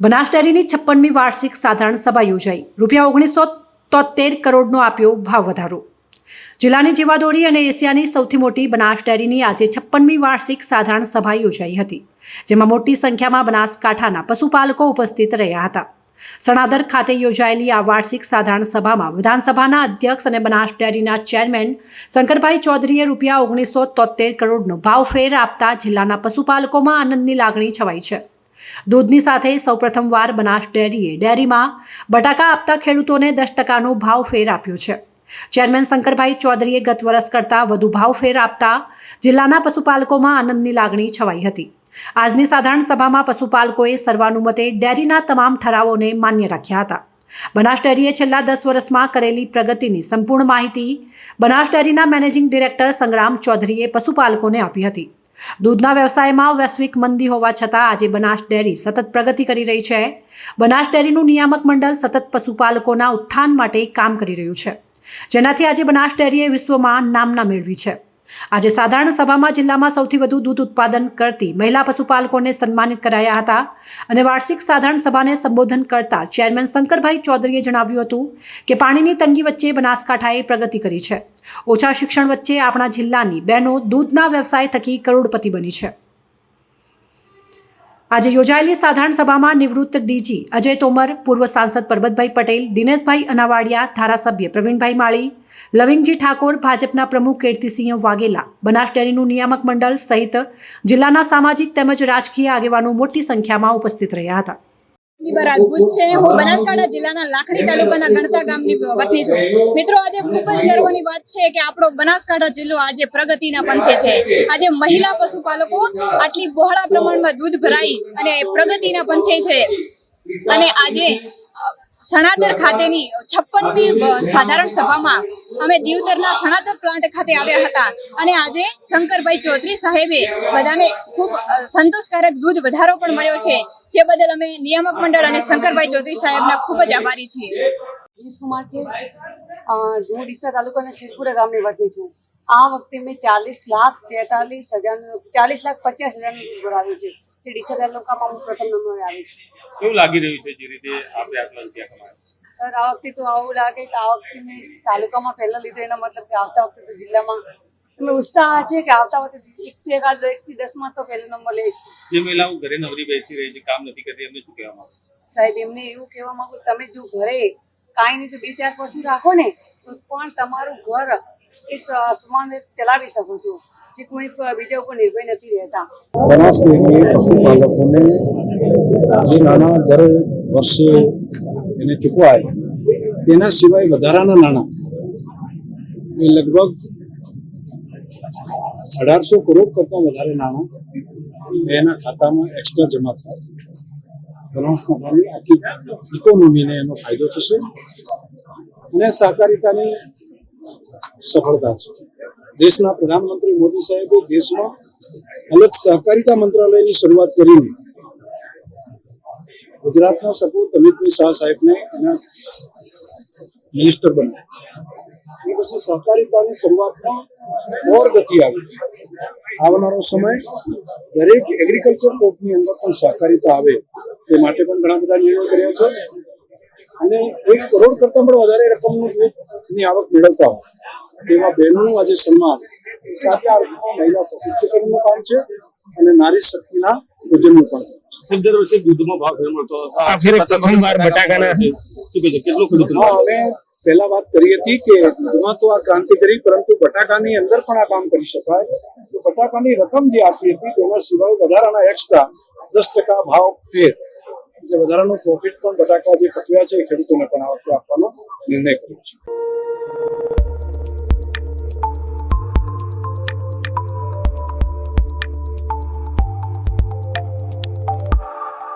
બનાસ ડેરીની છપ્પનમી વાર્ષિક સાધારણ સભા યોજાઈ. રૂપિયા ઓગણીસો તોતેર કરોડનો આપ્યો ભાવ વધારો. જિલ્લાની જીવાદોરી અને એશિયાની સૌથી મોટી બનાસ ડેરીની આજે છપ્પનમી વાર્ષિક સાધારણ સભા યોજાઈ હતી, જેમાં મોટી સંખ્યામાં બનાસકાંઠાના પશુપાલકો ઉપસ્થિત રહ્યા હતા. સણાદર ખાતે યોજાયેલી આ વાર્ષિક સાધારણ સભામાં વિધાનસભાના અધ્યક્ષ અને બનાસ ડેરીના ચેરમેન શંકરભાઈ ચૌધરીએ રૂપિયા ઓગણીસો તોતેર કરોડનો ભાવફેર આપતા જિલ્લાના પશુપાલકોમાં આનંદની લાગણી છવાઈ છે. દૂધની સાથે સૌપ્રથમવાર બનાસ ડેરીએ ડેરીમાં બટાકા આપતા ખેડૂતોને દસ ટકાનો ભાવ ફેર આપ્યો છે. ચેરમેન શંકરભાઈ ચૌધરીએ ગત વર્ષ કરતાં વધુ ભાવ ફેર આપતા જિલ્લાના પશુપાલકોમાં આનંદની લાગણી છવાઈ હતી. આજની સાધારણ સભામાં પશુપાલકોએ સર્વાનુમતે ડેરીના તમામ ઠરાવોને માન્ય રાખ્યા હતા. બનાસ ડેરીએ છેલ્લા દસ વર્ષમાં કરેલી પ્રગતિની સંપૂર્ણ માહિતી બનાસ ડેરીના મેનેજિંગ ડિરેક્ટર સંગ્રામ ચૌધરીએ પશુપાલકોને આપી હતી. દૂધના વ્યવસાયમાં વૈશ્વિક મંદી હોવા છતાં આજે બનાસ ડેરી સતત પ્રગતિ કરી રહી છે. બનાસ ડેરીનું નિયામક મંડળ સતત પશુપાલકોના ઉત્થાન માટે કામ કરી રહ્યું છે. જેનાથી આજે બનાસ ડેરીએ વિશ્વમાં નામના મેળવી છે. આજે સાધારણ સભામાં જિલ્લામાં સૌથી વધુ દૂધ ઉત્પાદન કરતી મહિલા પશુપાલકોને સન્માનિત કરાયા હતા અને વાર્ષિક સાધારણ સભાને સંબોધન કરતા ચેરમેન શંકરભાઈ ચૌધરીએ જણાવ્યું હતું કે પાણીની તંગી વચ્ચે બનાસકાંઠાએ પ્રગતિ કરી છે. ઓછા શિક્ષણ વચ્ચે આપણા જિલ્લાની બહેનો દૂધના વ્યવસાય થકી કરોડપતિ બની છે. આજે યોજાયેલી સાધારણ સભામાં નિવૃત્ત ડીજી અજય તોમર, પૂર્વ સાંસદ પરબતભાઈ પટેલ, દિનેશભાઈ અનાવાડિયા, ધારાસભ્ય પ્રવીણભાઈ માળી, લવિંગજી ઠાકોર, ભાજપના પ્રમુખ કીર્તિસિંહ વાઘેલા, બનાસ ડેરીનું નિયામક મંડળ સહિત જિલ્લાના સામાજિક તેમજ રાજકીય આગેવાનો મોટી સંખ્યામાં ઉપસ્થિત રહ્યા હતા. દીપા રાજપૂત છે, હું બનાસકાંઠા જિલ્લાના લાખણી તાલુકાના ગણતા ગામની વતની છું. મિત્રો, આજે ખૂબ જ ગર્વની વાત છે કે આપણો બનાસકાંઠા જિલ્લો આજે પ્રગતિના પંથે છે. આજે મહિલા પશુપાલકો આટલી બહોળા પ્રમાણમાં દૂધ ભરાઈ અને પ્રગતિના પંથે છે. અને આજે અ, સણાદર ખાતેની છપ્પનમી સાધારણ સભામાં અમે દીવદરના સણાદર પ્લાન્ટ ખાતે આવ્યા હતા. અને આજે શંકરભાઈ ચૌધરી સાહેબે બધાને ખૂબ સંતોષકારક દૂધ વધારો પણ મળ્યો છે. જે બદલ અમે નિયામક મંડળ અને શંકરભાઈ ચૌધરી સાહેબના ખૂબ જ આભારી છીએ. વીસ કુમાર છે? હું ડીસા તાલુકાના શિરપુરા ગામની વતની છું. આ વખતે મેં ચાલીસ લાખ તેતાલીસ હજારનું ચાલીસ લાખ પચાસ હજારનું દૂધ ભરાવ્યું છે. તે ડીસા તાલુકામાં હું પ્રથમ નંબરે આવી છું. કેવું લાગી રહ્યું છે જે રીતે આપણે આટલા રૂપિયા કમાયા? સર આ વખતે તો આવું લાગે કે આ વખતે મેં તાલુકામાં પહેલા લીધો એનો મતલબ કે આવતા વખતે તો જિલ્લામાં અમે ઉત્સાહ છે કે આવતા વખતે એક થી એકાદ એક થી દસમાં તો પહેલો નંબર લઈશ. જે મહિલાઓ ઘરે નવરી બેસી રહી છે કામ નથી કરતી એમને શું કહેવા માંગો? સાહેબ એમને એવું કહેવા માંગુ તમે જો ઘરે કાંઈ નહીં તો બે ચાર પશુ રાખો ને તો પણ તમારું ઘર એ સમાન ચલાવી શકો છો. જે કોઈ બીજા પશુપાલકોને જે નાણાં દર વર્ષે એને ચૂકવાય, તેના સિવાય વધારાના નાણાં એ લગભગ અઢારસો કરોડ કરતાં વધારે નાણાં એના ખાતામાં એક્સ્ટ્રા જમા થાય. બનાસકાંઠાની આખી ઇકોનોમીને એનો ફાયદો થશે અને સહકારિતાની સફળતા છે દેશના પ્રધાનમંત્રી મોદી સાહેબે દેશમાં અલગ સહકારિતા મંત્રાલયની શરૂઆત કરીને ગુજરાતના સપૂત અમિતભાઈ શાહ સાહેબને એના મિનિસ્ટર બન્યા. એ પછી સહકારિતાની શરૂઆતમાં ઓર ગતિ આવી. આવનારો સમય દરેક એગ્રીકલ્ચર કોર્ટની અંદર પણ સહકારિતા આવે તે માટે પણ ઘણા બધા નિર્ણયો કર્યા છે. અને એક કરોડ કરતાં પણ વધારે રકમનું દૂધની આવક મેળવતા હોય. તેવા બહેનોનું આજે સન્માન. સાચા અર્થમાં મહિલા સશક્તિકરણનું કામ છે અને નારી શક્તિના પૂજનનું કામ સાહેબ દર વર્ષે દૂધમાં ભાવ ફેર મળતો આ ફેરે પ્રથમવાર બટાકાના. શું કહે છે? કેટલો ખેડૂત અમે પહેલા વાત કરી હતી કે દૂધમાં તો આ ક્રાંતિ કરી પરંતુ બટાકાની અંદર પણ આ કામ કરી શકાય. તો બટાકાની રકમ જે આપી હતી તેના સિવાય વધારાના એક્સ્ટ્રા દસ ટકા ભાવ ફેર. જે વધારાનો પ્રોફિટ પણ બટાકા જે પકવ્યા છે એ ખેડૂતોને પણ આ વખતે આપવાનો નિર્ણય કર્યો છે.